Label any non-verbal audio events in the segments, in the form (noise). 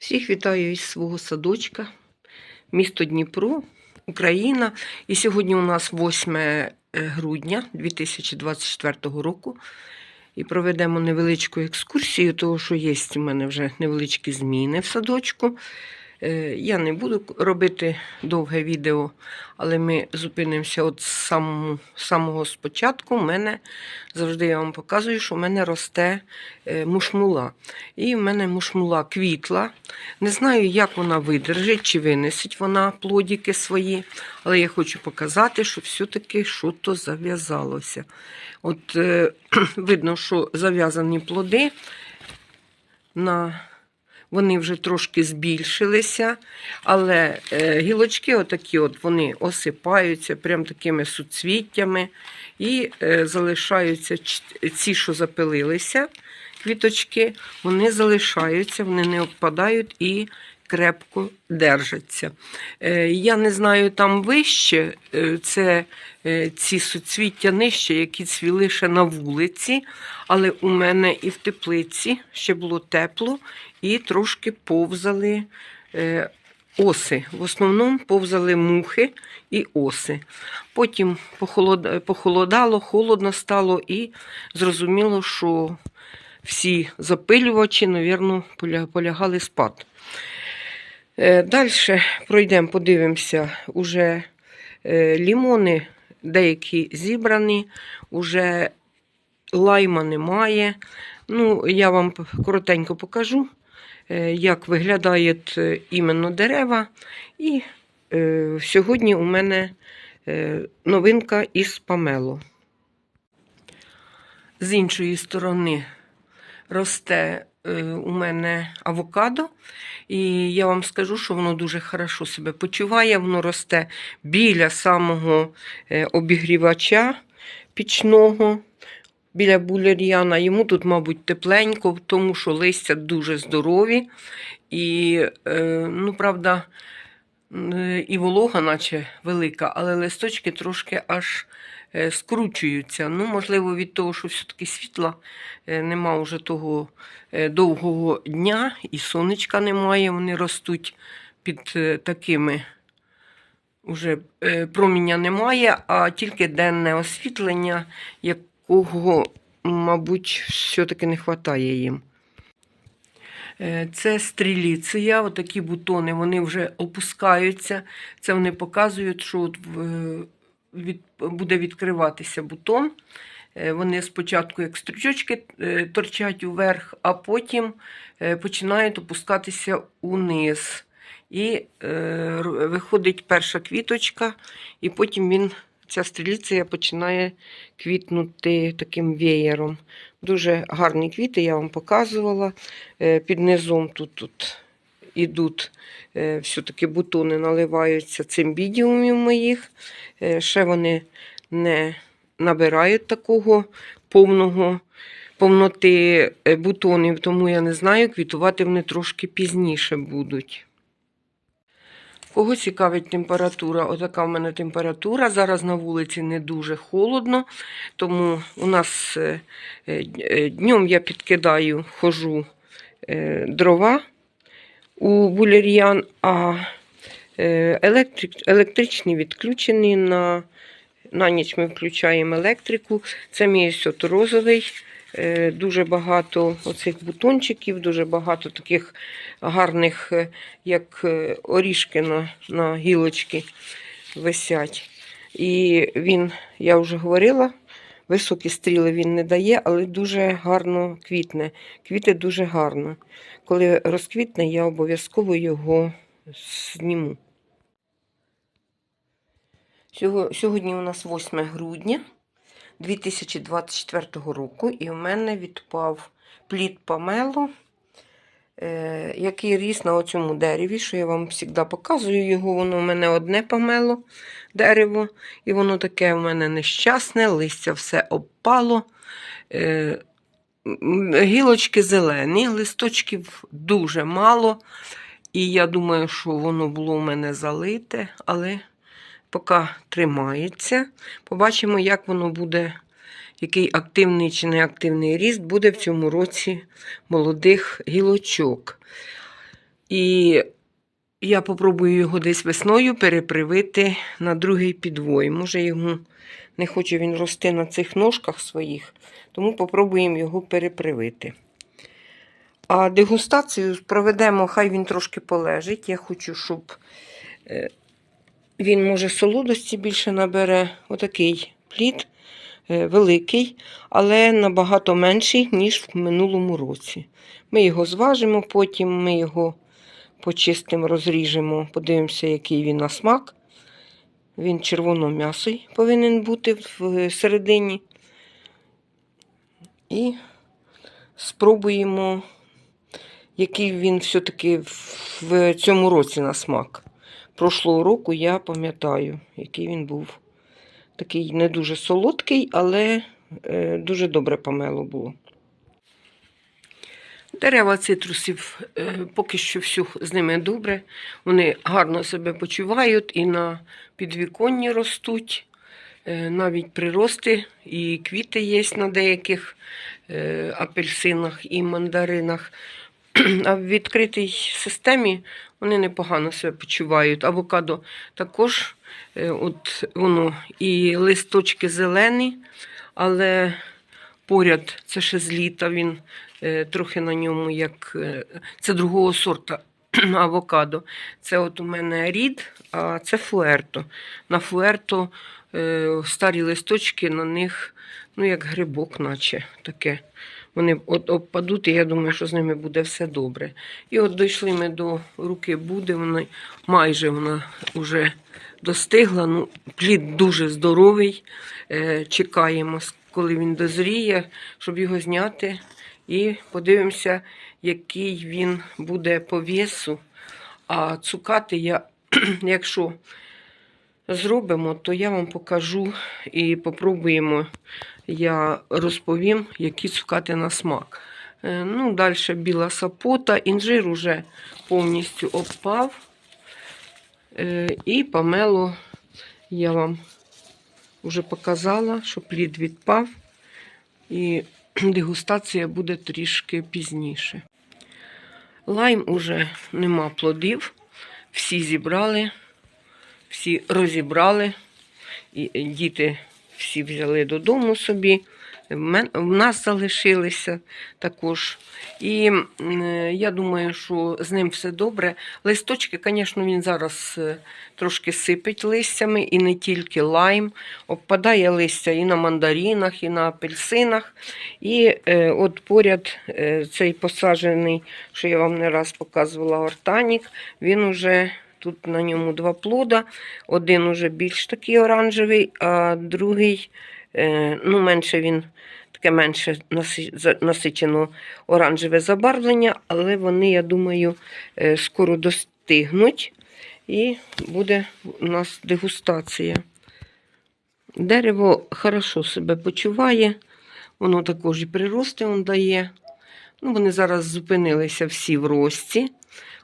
Всіх вітаю із свого садочка, місто Дніпро, Україна. І сьогодні у нас 8 е, грудня 2024 року. І проведемо невеличку екскурсію, тому що є у мене вже невеличкі зміни в садочку. Е, Я не буду робити довге відео, але ми зупинимося от самого, самого спочатку. У мене завжди я вам показую, що в мене росте е, мушмула. І в мене мушмула квітла. Не знаю, як вона видержить, чи винесить вона плодики свої, але я хочу показати, що все-таки щось зав'язалося. От е, (clears throat) видно, що зав'язані плоди на вони вже трошки збільшилися, але е, гілочки отакі от вони осипаються прям такими суцвіттями і е, залишаються ці, що запилилися, квіточки, вони залишаються, вони не обпадають і крепко держаться. Е, я не знаю, там вище це ці суцвіття нижче, які цвіли ще на вулиці, але у мене і в теплиці ще було тепло, і трошки повзали е, оси. В основному повзали мухи і оси. Потім похолод... похолодало, холодно стало, і зрозуміло, що всі запилювачі, мабуть, полягали спати. Далі пройдемо, подивимося, уже е, лімони деякі зібрані, уже лайма немає. Ну, я вам коротенько покажу, е, як виглядають е, іменно дерева. І е, сьогодні у мене е, новинка із памело. З іншої сторони росте е, у мене авокадо. І я вам скажу, що воно дуже хорошо себе почуває. Воно росте біля самого е, обігрівача пічного, біля булер'яна. Йому тут, мабуть, тепленько, тому що листя дуже здорові. І, е, ну, правда, і волога, наче велика, але листочки трошки аж е, скручуються. Ну, можливо, від того, що все-таки світла е, нема вже того довгого дня, і сонечка немає, вони ростуть під такими. Уже проміння немає, а тільки денне освітлення, якого, мабуть, все-таки не вистачає їм. Е, Це стріліція, отакі бутони, вони вже опускаються. Це вони показують, що от від, буде відкриватися бутон. Е, Вони спочатку як стрічочки е, торчать уверх, а потім е, починають опускатися униз. І е, виходить перша квіточка, і потім він, ця стріліція починає квітнути таким веєром. Дуже гарні квіти, я вам показувала. Е, Під низом тут, тут ідуть е, все-таки бутони наливаються цимбідіумів моїх. Е, Ще вони не набирають такого повного повноти бутонів, тому я не знаю, квітувати вони трошки пізніше будуть. Кого цікавить температура? Отака в мене температура. Зараз на вулиці не дуже холодно, тому у нас е, е, е, днем я підкидаю, хожу дрова у булер'ян, а е, електрик, електричні відключені. На, на ніч ми включаємо електрику. Це мій ось розовий. Е, Дуже багато оцих бутончиків, дуже багато таких гарних, е, як е, орішки на, на гілочки висять. І він, я вже говорила, високі стріли він не дає, але дуже гарно квітне. Квіти дуже гарно. Коли розквітне, я обов'язково його зніму. Сьогодні у нас 8 грудня 2024 року, і в мене відпав плід памело, е, який ріс на оцьому дереві, що я вам завжди показую його. Воно в мене одне памело дерево, і воно таке в мене нещасне, листя все обпало. Е, Гілочки зелені, листочків дуже мало. І я думаю, що воно було в мене залите, але поки тримається. Побачимо, як воно буде, який активний чи неактивний ріст буде в цьому році молодих гілочок. І я попробую його десь весною перепривити на другий підвой. Може, йому не хоче він рости на цих ножках своїх, тому попробуємо його перепривити. А дегустацію проведемо, хай він трошки полежить. Я хочу, щоб е, він, може, солодості більше набере. Отакий плід е, великий, але набагато менший, ніж в минулому році. Ми його зважимо, потім ми його почистимо, розріжемо, подивимося, який він на смак. Він червоном'ясий повинен бути в середині. І спробуємо, який він все-таки в цьому році на смак. Прошлого року я пам'ятаю, який він був. Такий не дуже солодкий, але е, дуже добре помело було. Дерева цитрусів е, поки що все з ними добре. Вони гарно себе почувають і на підвіконні ростуть. Е, Навіть прирости і квіти є на деяких апельсинах і мандаринах. (clears throat) А в відкритій системі вони непогано себе почувають. Авокадо також е, от воно і листочки зелені, але поряд це ще з літа він е, трохи на ньому як е, це другого сорта (clears throat) авокадо. Це от у мене рід, а це фуерто. На фуерто старі листочки на них, ну як грибок, наче таке. Вони от обпадуть, і я думаю, що з ними буде все добре. І от дійшли ми до руки буде, вона майже вона вже достигла. Ну, плід дуже здоровий. Е, чекаємо, коли він дозріє, щоб його зняти. І подивимося, який він буде по весу. А цукати я, (clears throat) якщо зробимо, то я вам покажу і попробуємо. Я розповім, які цукати на смак. Е, Ну, далі біла сапота, інжир уже повністю обпав. Е, І помело я вам вже показала, що плід відпав. І (clears throat) дегустація буде трішки пізніше. Лайм уже нема плодів. Всі зібрали, всі розібрали. І діти всі взяли додому собі. В нас залишилися також. І я думаю, що з ним все добре. Листочки, звісно, він зараз е, трошки сипить листями, і не тільки лайм. Обпадає листя і на мандаринах, і на апельсинах. І е, от поряд е, цей посаджений, що я вам не раз показувала, ортанік, він уже. Тут на ньому два плода. Один уже більш такий оранжевий, а другий, е, ну, менше він таке менше насичено оранжеве забарвлення, але вони, я думаю, е, скоро достигнуть і буде у нас дегустація. Дерево хорошо себе почуває, воно також і прирости дає. Ну, вони зараз зупинилися всі в рості,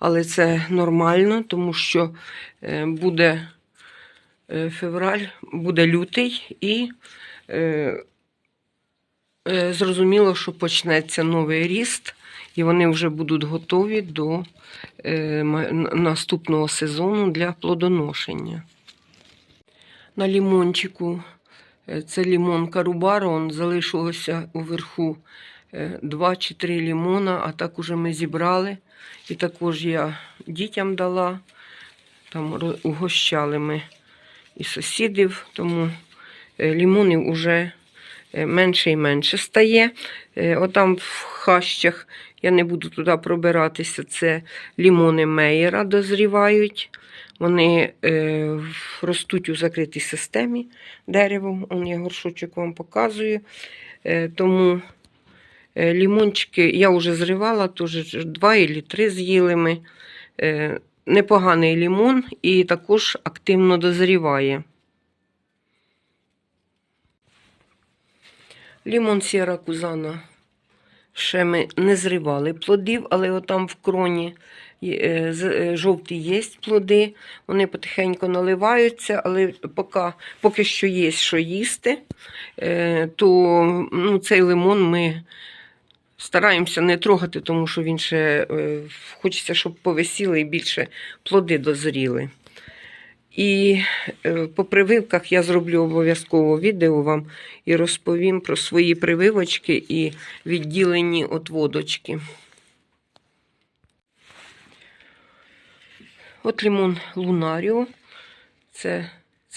але це нормально, тому що е, буде е, февраль, буде лютий і е, зрозуміло, що почнеться новий ріст, і вони вже будуть готові до наступного сезону для плодоношення. На лімончику це лімон Карубаро, он залишилося уверху два чи три лімона, а так уже ми зібрали. І також я дітям дала, там угощали ми і сусідів, тому е, лімонів уже е, менше і менше стає. Е, Отам в хащах, я не буду туди пробиратися, це лімони Мейера дозрівають. Вони е, ростуть у закритій системі деревом. Он я горшочок вам показую. Е, тому е, лімончики я вже зривала, теж два або три з'їли ми. Е, непоганий лімон і також активно дозріває. Лімон Сіра Кузана ще ми не зривали плодів, але отам в кроні е, е, жовті є плоди, вони потихеньку наливаються, але поки, поки що є що їсти, е, то ну, цей лимон ми Стараємося не трогати, тому що він ще е, хочеться, щоб повисіли і більше плоди дозріли. І е, по прививках я зроблю обов'язково відео вам і розповім про свої прививочки і відділені отводочки. От лимон Лунаріо. Це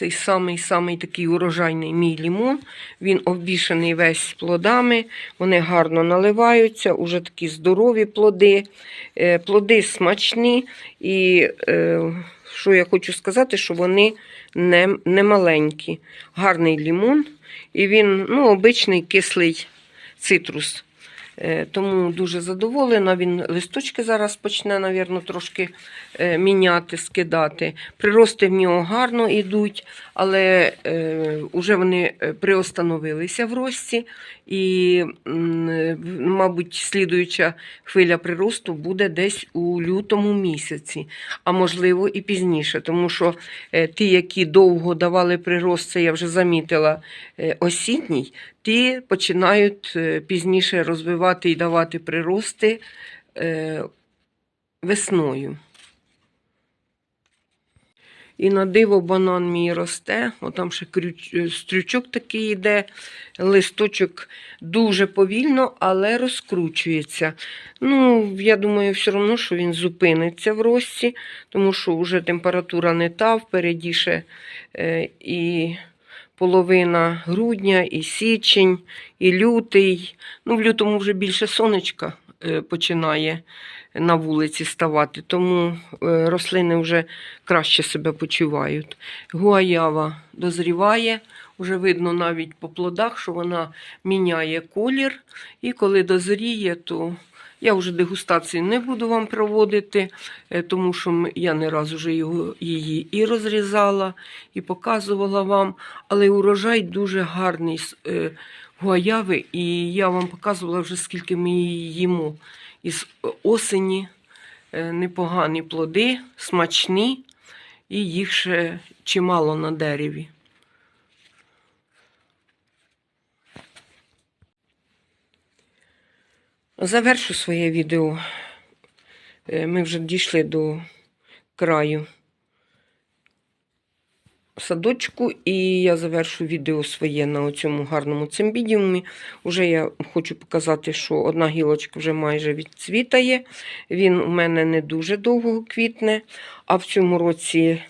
цей самий самий такий урожайний мій лімон. Він обвішаний весь плодами, вони гарно наливаються, уже такі здорові плоди. Е, Плоди смачні, і е, що я хочу сказати, що вони не, не маленькі. Гарний лімон, і він ну, обичний кислий цитрус. Е, Тому дуже задоволена. Він листочки зараз почне, навірно, трошки е, міняти, скидати. Прирости в нього гарно йдуть, але вже вони е, приостановилися в рості. І, мабуть, слідуюча хвиля приросту буде десь у лютому місяці, а можливо і пізніше, тому що ті, які довго давали прирост, це я вже замітила осінній, ті починають пізніше розвивати і давати прирости е, весною. І на диво банан мій росте, отам ще крюч, е, стрючок такий йде, листочок дуже повільно, але розкручується. Ну, я думаю, все одно, що він зупиниться в рості, тому що вже температура не та, впереді ще е, і половина грудня, і січень, і лютий. Ну, в лютому вже більше сонечка е, починає на вулиці ставати, тому е, рослини вже краще себе почувають. Гуаява дозріває, вже видно навіть по плодах, що вона міняє колір. І коли дозріє, то я вже дегустації не буду вам проводити, е, тому що я не раз вже її і розрізала, і показувала вам. Але урожай дуже гарний е, гуаяви, і я вам показувала вже скільки ми її їмо. Із осені е, непогані плоди, смачні, і їх ще чимало на дереві. Завершу своє відео. Е, Ми вже дійшли до краю садочку, і я завершу відео своє на цьому гарному цимбідіумі. Уже я хочу показати, що одна гілочка вже майже відцвітає. Він у мене не дуже довго квітне, а в цьому році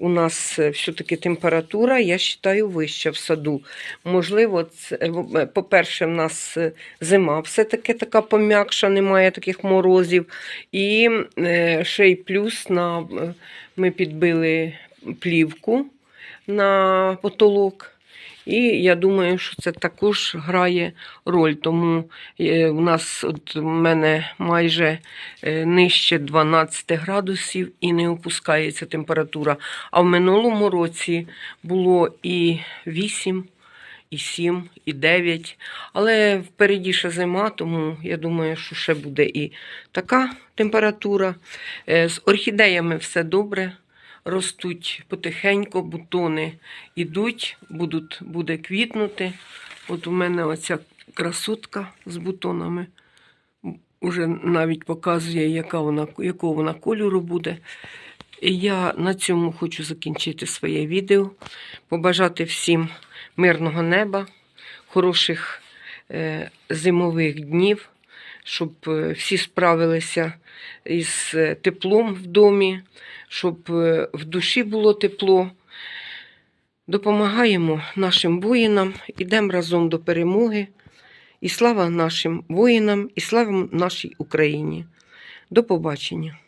у нас е, все-таки температура, я вважаю, вища в саду. Можливо, це, е, по-перше, в нас е, зима все-таки така пом'якша, немає таких морозів. І е, ще й плюс на, е, ми підбили плівку на потолок. І я думаю, що це також грає роль. Тому е, у нас от у мене майже е, нижче 12 градусів і не опускається температура. А в минулому році було і 8, і 7, і 9. Але впереді ще зима, тому я думаю, що ще буде і така температура. Е, З орхідеями все добре ростуть потихеньку, бутони ідуть, будуть, буде квітнути. От у мене оця красотка з бутонами уже навіть показує, яка вона, якого вона кольору буде. І я на цьому хочу закінчити своє відео, побажати всім мирного неба, хороших е, зимових днів, щоб е, всі справилися із е, теплом в домі, щоб е, в душі було тепло. Допомагаємо нашим воїнам, ідемо разом до перемоги. І слава нашим воїнам, і слава нашій Україні. До побачення!